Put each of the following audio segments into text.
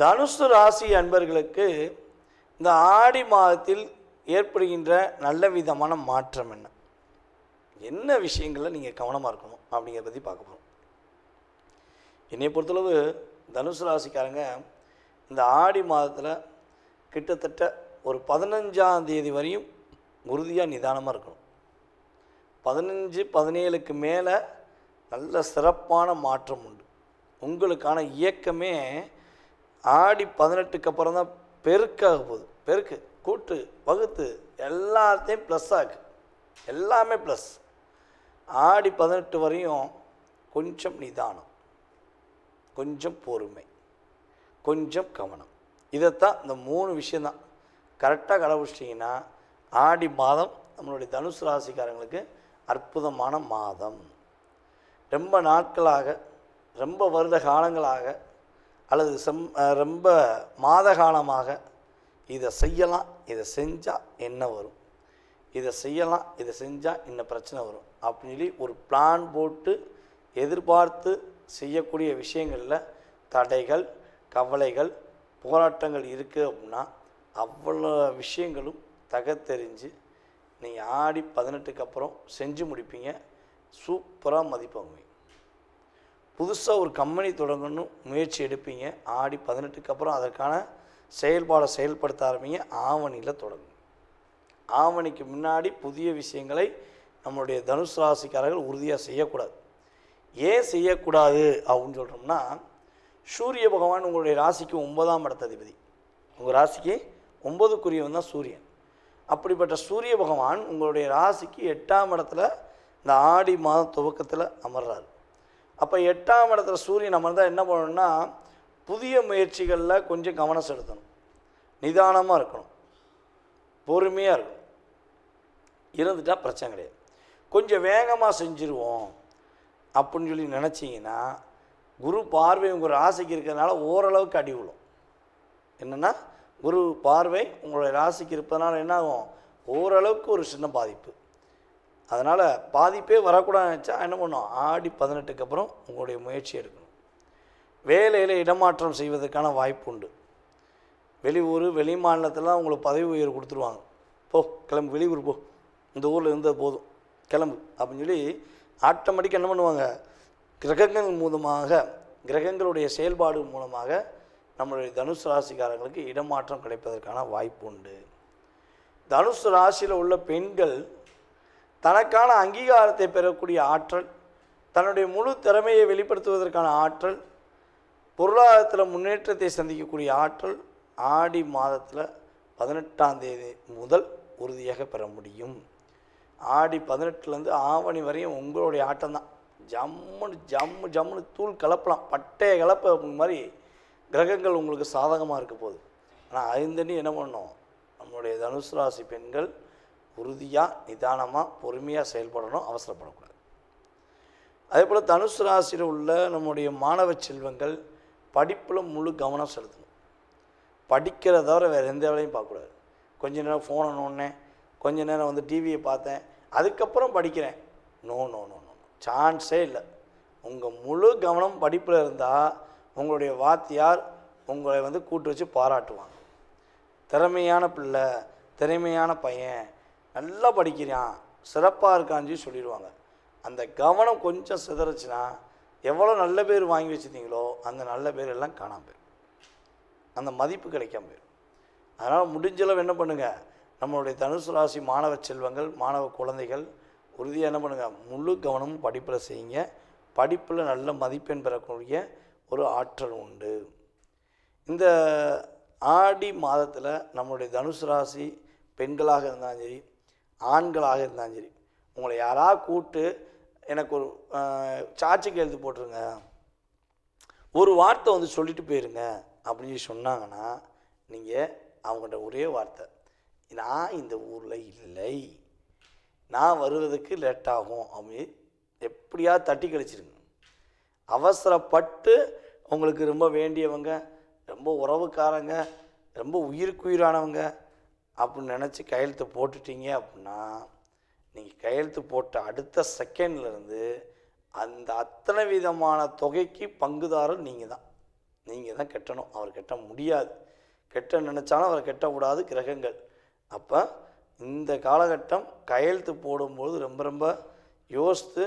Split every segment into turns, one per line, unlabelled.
தனுசு ராசி அன்பர்களுக்கு இந்த ஆடி மாதத்தில் ஏற்படுகின்ற நல்ல விதமான மாற்றம் என்ன? என்ன விஷயங்களில் நீங்கள் கவனமாக இருக்கணும் அப்படிங்கிறத பற்றி பார்க்க போகிறோம் என்னை பொறுத்தளவு தனுசு ராசிக்காரங்க இந்த ஆடி மாதத்தில் கிட்டத்தட்ட ஒரு பதினஞ்சாம் தேதி வரையும் உறுதியாக நிதானமாக இருக்கணும். பதினஞ்சு பதினேழுக்கு மேலே நல்ல சிறப்பான மாற்றம் உண்டு. உங்களுக்கான இயக்கமே ஆடி பதினெட்டுக்கு அப்புறம் தான் பெருக்காக போகுது. பெருக்கு கூட்டு வகுத்து எல்லாத்தையும் ப்ளஸ் ஆகு எல்லாமே ப்ளஸ் ஆடி பதினெட்டு வரையும் கொஞ்சம் நிதானம் கொஞ்சம் பொறுமை கொஞ்சம் கவனம். இதைத்தான் இந்த மூணு விஷயந்தான் கரெக்டாக கடைபிடிச்சிட்டிங்கன்னா ஆடி மாதம் நம்மளுடைய தனுசு ராசிக்காரங்களுக்கு அற்புதமான மாதம். ரொம்ப நாட்களாக ரொம்ப வருட காலங்களாக அல்லது செம் ரொம்ப மாத காலமாக இதை செய்யலாம் இதை செஞ்சால் என்ன வரும்? இதை செய்யலாம் இதை செஞ்சால் என்ன பிரச்சனை வரும்? அப்படின்னு சொல்லி ஒரு பிளான் போட்டு எதிர்பார்த்து செய்யக்கூடிய விஷயங்களில் தடைகள் கவலைகள் போராட்டங்கள் இருக்குது அப்படின்னா அவ்வளோ விஷயங்களும் தகத்தெறிஞ்சு நீங்கள் ஆடி பதினெட்டுக்கு அப்புறம் செஞ்சு முடிப்பீங்க. சூப்பராக மதிப்பாங்க. புதுசாக ஒரு கம்பெனி தொடங்கணும் முயற்சி எடுப்பீங்க. ஆடி பதினெட்டுக்கு அப்புறம் அதற்கான செயல்பாடை செயல்படுத்த ஆரம்பிங்க. ஆவணியில் தொடங்கும். ஆவணிக்கு முன்னாடி புதிய விஷயங்களை நம்மளுடைய தனுஷ் ராசிக்காரர்கள் உறுதியாக செய்யக்கூடாது. ஏன் செய்யக்கூடாது அப்படின்னு சொல்கிறோம்னா சூரிய பகவான் உங்களுடைய ராசிக்கு ஒன்பதாம் இடத்ததிபதி. உங்கள் ராசிக்கு ஒன்பதுக்குரியவன் தான் சூரியன். அப்படிப்பட்ட சூரிய பகவான் உங்களுடைய ராசிக்கு எட்டாம் இடத்துல இந்த ஆடி மாத துவக்கத்தில் அமர்றாரு. அப்போ எட்டாம் இடத்துல சூரியன் அமர்ந்தால் என்ன பண்ணணும்னா புதிய முயற்சிகளில் கொஞ்சம் கவனம் செலுத்தணும். நிதானமாக இருக்கணும். பொறுமையாக இருக்கணும். இருந்துட்டால் பிரச்சனை கிடையாது. கொஞ்சம் வேகமாக செஞ்சுருவோம் அப்படின்னு சொல்லி நினச்சிங்கன்னா குரு பார்வை உங்கள் ராசிக்கு இருக்கிறதுனால ஓரளவுக்கு அடி விழும். என்னென்னா குரு பார்வை உங்களுடைய ராசிக்கு இருப்பதனால என்ன ஆகும்? ஓரளவுக்கு ஒரு சின்ன பாதிப்பு. அதனால் பாதிப்பே வரக்கூடாதுன்னு நினச்சா என்ன பண்ணும்? ஆடி பதினெட்டுக்கு அப்புறம் உங்களுடைய முயற்சி எடுக்கணும். வேலையில் இடமாற்றம் செய்வதற்கான வாய்ப்பு உண்டு. வெளியூர் வெளி மாநிலத்திலாம் உங்களுக்கு பதவி உயர்வு கொடுத்துருவாங்க. போ கிளம்பு வெளியூர் போ. இந்த ஊரில் இருந்தால் போதும். கிளம்பு அப்படின்னு சொல்லி ஆட்டோமேட்டிக்காக என்ன பண்ணுவாங்க? கிரகங்கள் மூலமாக கிரகங்களுடைய செயல்பாடு மூலமாக நம்மளுடைய தனுசு ராசிக்காரங்களுக்கு இடமாற்றம் கிடைப்பதற்கான வாய்ப்பு உண்டு. தனுசு ராசியில் உள்ள பெண்கள் தனக்கான அங்கீகாரத்தை பெறக்கூடிய ஆற்றல் தன்னுடைய முழு திறமையை வெளிப்படுத்துவதற்கான ஆற்றல் பொருளாதாரத்தில் முன்னேற்றத்தை சந்திக்கக்கூடிய ஆற்றல் ஆடி மாதத்தில் பதினெட்டாம் தேதி முதல் உறுதியாக பெற முடியும். ஆடி பதினெட்டுலேருந்து ஆவணி வரையும் உங்களுடைய ஆட்டம் தான். ஜம்முன்னு ஜம்மு ஜம்முன்னு தூள் கலப்பலாம். பட்டைய கலப்ப மாதிரி கிரகங்கள் உங்களுக்கு சாதகமாக இருக்க போகுது. ஆனால் ஐந்தண்ணி என்ன பண்ணோம் நம்மளுடைய தனுசு ராசி பெண்கள் உறுதியாக நிதானமாக பொறுமையாக செயல்படணும் அவசரப்படக்கூடாது. அதே போல் தனுசு ராசியில் உள்ள நம்முடைய மாணவ செல்வங்கள் படிப்பில் முழு கவனம் செலுத்தணும். படிக்கிறத தவிர வேறு எந்த வேலையும் பார்க்கக்கூடாது. கொஞ்ச நேரம் ஃபோனை நோண்டினேன் கொஞ்ச நேரம் வந்து டிவியை பார்த்தேன் அதுக்கப்புறம் படிக்கிறேன். நோ நோ நோ நோ சான்ஸே இல்லை. உங்கள் முழு கவனம் படிப்பில் இருந்தால் உங்களுடைய வாத்தியார் உங்களை வந்து கூட்டு வச்சு பாராட்டுவாங்க. திறமையான பிள்ளை திறமையான பையன் நல்லா படிக்கிறான். சிறப்பாக இருக்கான்னு சொல்லி சொல்லிடுவாங்க. அந்த கவனம் கொஞ்சம் சிதறச்சுன்னா எவ்வளோ நல்ல பேர் வாங்கி வச்சுருந்தீங்களோ அந்த நல்ல பேர் எல்லாம் காணாமல் போயிடும். அந்த மதிப்பு கிடைக்காம போயிடும். அதனால் முடிஞ்சளவு என்ன பண்ணுங்கள் நம்மளுடைய தனுசு ராசி மாணவ செல்வங்கள் மாணவ குழந்தைகள் உறுதியாக என்ன பண்ணுங்கள் முழு கவனமும் படிப்பில் செய்யுங்க. படிப்பில் நல்ல மதிப்பெண் பெறக்கூடிய ஒரு ஆற்றல் உண்டு. இந்த ஆடி மாதத்தில் நம்மளுடைய தனுசு ராசி பெண்களாக இருந்தாலும் சரி ஆண்களாக இருந்தாலும் சரி. உங்களை யாராவது கூப்பிட்டு எனக்கு ஒரு சாட்சிக்கு எழுதி போட்டுருங்க. ஒரு வார்த்தை வந்து சொல்லிட்டு போயிருங்க அப்படின்னு சொன்னாங்கன்னா நீங்கள் அவங்கள்ட்ட ஒரே வார்த்தை. நான் இந்த ஊரில் இல்லை. நான் வருவதற்கு லேட் ஆகும் அப்படின்னு எப்படியாவது தட்டி கழிச்சிருங்க. அவசரப்பட்டு உங்களுக்கு ரொம்ப வேண்டியவங்க ரொம்ப உறவுக்காரங்க ரொம்ப உயிருக்குயிரானவங்க அப்படின்னு நினச்சி கையெழுத்து போட்டுட்டீங்க அப்படின்னா நீங்கள் கையெழுத்து போட்ட அடுத்த செகண்ட்லேருந்து அந்த அத்தனை விதமான தொகைக்கு பங்குதாரர் நீங்கள் தான் நீங்கள் தான் கெட்டணும். அவர் கெட்ட முடியாது. கெட்ட நினச்சாலும் அவர் கெட்டக்கூடாது கிரகங்கள். அப்போ இந்த காலகட்டம் கையெழுத்து போடும்போது ரொம்ப ரொம்ப யோசித்து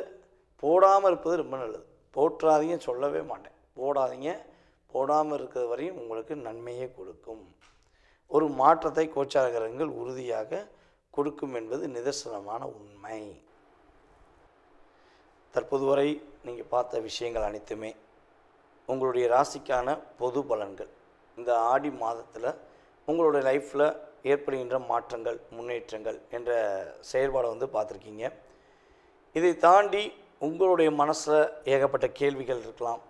போடாமல் இருப்பது ரொம்ப நல்லது. போற்றாதீங்க சொல்லவே மாட்டேன். போடாதீங்க. போடாமல் இருக்கிற வரையும் உங்களுக்கு நன்மையே கொடுக்கும். ஒரு மாற்றத்தை கோச்சார கிரகங்கள் உறுதியாக கொடுக்கும் என்பது நிதர்சனமான உண்மை. தற்போது வரை நீங்கள் பார்த்த விஷயங்கள் அனைத்துமே உங்களுடைய ராசிக்கான பொது பலன்கள். இந்த ஆடி மாதத்தில் உங்களுடைய லைஃப்பில் ஏற்படுகின்ற மாற்றங்கள் முன்னேற்றங்கள் என்ற செயல்பாடை வந்து பார்த்துருக்கீங்க. இதை தாண்டி உங்களுடைய மனசில் ஏகப்பட்ட கேள்விகள் இருக்கலாம்.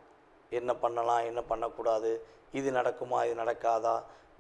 என்ன பண்ணலாம் என்ன பண்ணக்கூடாது இது நடக்குமா இது நடக்காதா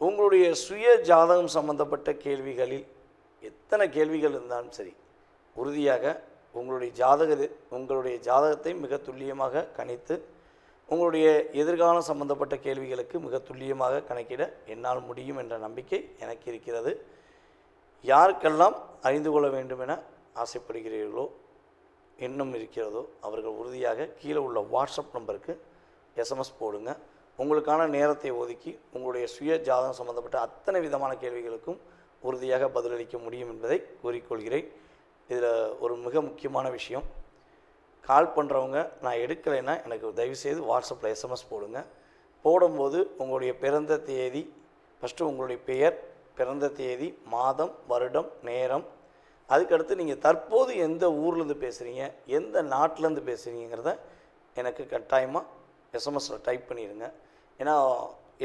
உங்களுடைய சுய ஜாதகம் சம்பந்தப்பட்ட கேள்விகளில் எத்தனை கேள்விகள் இருந்தாலும் சரி உறுதியாக உங்களுடைய ஜாதக உங்களுடைய ஜாதகத்தை மிக துல்லியமாக கணித்து உங்களுடைய எதிர்காலம் சம்பந்தப்பட்ட கேள்விகளுக்கு மிக துல்லியமாக கணக்கிட என்னால் முடியும் என்ற நம்பிக்கை எனக்கு இருக்கிறது. யாருக்கெல்லாம் அறிந்து கொள்ள வேண்டும் என ஆசைப்படுகிறீர்களோ இன்னும் இருக்கிறதோ அவர்கள் உறுதியாக கீழே உள்ள வாட்ஸ்அப் நம்பருக்கு எஸ்எம்எஸ் போடுங்க. உங்களுக்கான நேரத்தை ஒதுக்கி உங்களுடைய சுய ஜாதகம் சம்பந்தப்பட்ட அத்தனை விதமான கேள்விகளுக்கும் உறுதியாக பதிலளிக்க முடியும் என்பதை கூறிக்கொள்கிறேன். இதில் ஒரு மிக முக்கியமான விஷயம். கால் பண்ணுறவங்க நான் எடுக்கலைன்னா எனக்கு தயவுசெய்து வாட்ஸ்அப்பில் எஸ்எம்எஸ் போடுங்க. போடும்போது உங்களுடைய பிறந்த தேதி ஃபஸ்ட்டு உங்களுடைய பெயர் பிறந்த தேதி மாதம் வருடம் நேரம். அதுக்கடுத்து நீங்கள் தற்போது எந்த ஊர்லேருந்து பேசுகிறீங்க எந்த நாட்டிலேருந்து பேசுகிறீங்கிறத எனக்கு கட்டாயமாக எஸ்எம்எஸில் டைப் பண்ணிடுங்க ஏன்னா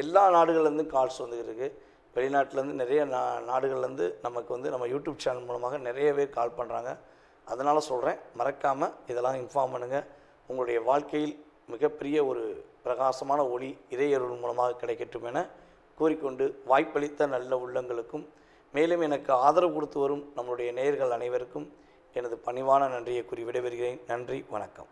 எல்லா நாடுகள்லேருந்து கால்ஸ் வந்துருக்கு வெளிநாட்டிலேருந்து நிறைய நா நாடுகள்லேருந்து நமக்கு வந்து நம்ம யூடியூப் சேனல் மூலமாக நிறைய பேர் கால் பண்ணுறாங்க அதனால் சொல்கிறேன் மறக்காமல் இதெல்லாம் இன்ஃபார்ம் பண்ணுங்கள் உங்களுடைய வாழ்க்கையில் மிகப்பெரிய ஒரு பிரகாசமான ஒளி இறையருள் மூலமாக கிடைக்கட்டும் என கூறிக்கொண்டு வாய்ப்பளித்த நல்ல உள்ளங்களுக்கும் மேலும் எனக்கு ஆதரவு கொடுத்து வரும் நம்மளுடைய நேயர்கள் அனைவருக்கும் எனது பணிவான நன்றியை கூறி விடைபெறுகிறேன். நன்றி வணக்கம்.